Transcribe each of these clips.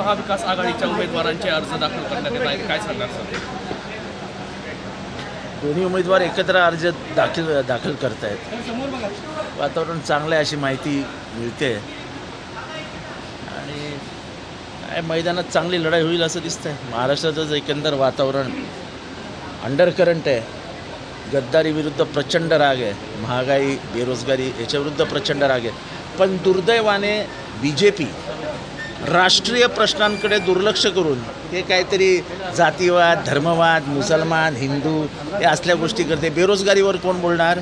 महाविकास आघाडीच्या उमेदवारांचे अर्ज दाखल करण्यात येत आहेत. काय सांगणार सर? दोन्ही उमेदवार एकत्र अर्ज दाखल दाखल करतायत. वातावरण चांगलं आहे अशी माहिती मिळते. आणि काय मैदानात चांगली लढाई होईल असं दिसतंय. महाराष्ट्रातच एकंदर वातावरण अंडर करंट आहे. गद्दारी विरुद्ध प्रचंड राग आहे. महागाई बेरोजगारी याच्याविरुद्ध प्रचंड राग आहे. पण दुर्दैवाने बी जे पी राष्ट्रीय प्रश्नांकडे दुर्लक्ष करून हे काहीतरी जातीवाद धर्मवाद मुसलमान हिंदू हे असल्या गोष्टी करते. बेरोजगारीवर कोण बोलणार?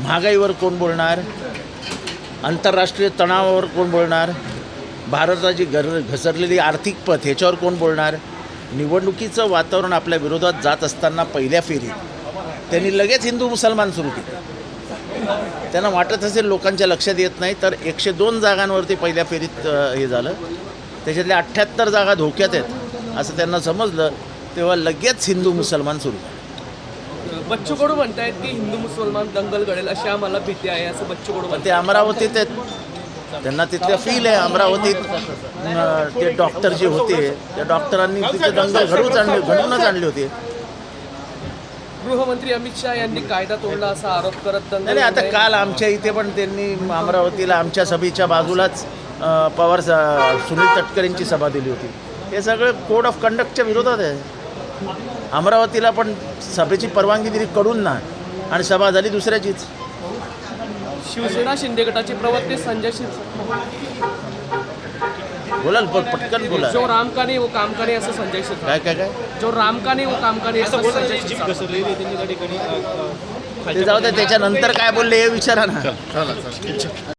महागाईवर कोण बोलणार? आंतरराष्ट्रीय तणावावर कोण बोलणार? भारताची घर घसरलेली आर्थिक पत ह्याच्यावर कोण बोलणार? निवडणुकीचं वातावरण आपल्या विरोधात जात असताना पहिल्या फेरीत. त्यांनी लगेच हिंदू मुसलमान सुरू केले. त्यांना वाटत असेल लोकांच्या लक्षात येत नाही तर एकशे दोन जागांवरती पहिल्या फेरीत हे झालं. त्याच्यातल्या अठ्ठ्याहत्तर जागा धोक्यात आहेत असं त्यांना समजलं तेव्हा लगेच हिंदू मुसलमान सुरू झाले. बच्चू कडू म्हणतायत की हिंदू मुसलमान दंगल घडेल अशी आम्हाला भीती आहे असं बच्चू कडू ते अमरावतीत आहेत. त्यांना तिथलं फील आहे अमरावतीत ते डॉक्टर जे होते त्या डॉक्टरांनी तिथे दंगल घडूच आणली घडूनच आणली होती. गृहमंत्री अमित शहा यांनी कायदा तोडला असा आरोप करत नाही आता. काल आमच्या इथे पण त्यांनी अमरावतीला आमच्या सभेच्या बाजूलाच पवार सुनील तटकरेंची सभा दिली होती. हे सगळं कोड ऑफ कंडक्टच्या विरोधात आहे. अमरावतीला पण सभेची परवानगी दिली कडून ना आणि सभा झाली दुसऱ्याचीच. शिवसेना शिंदे गटाचे प्रवक्ते संजय शिरसाट बोला ना, पटकन बोला. जो राम का नाही वो काम का नाही असं संजय काय काय काय? जो राम का नाही वो काम का नाही असं संजय शिरसाट ते जाऊ दे त्याच्यानंतर काय बोलले हे विचारा ना.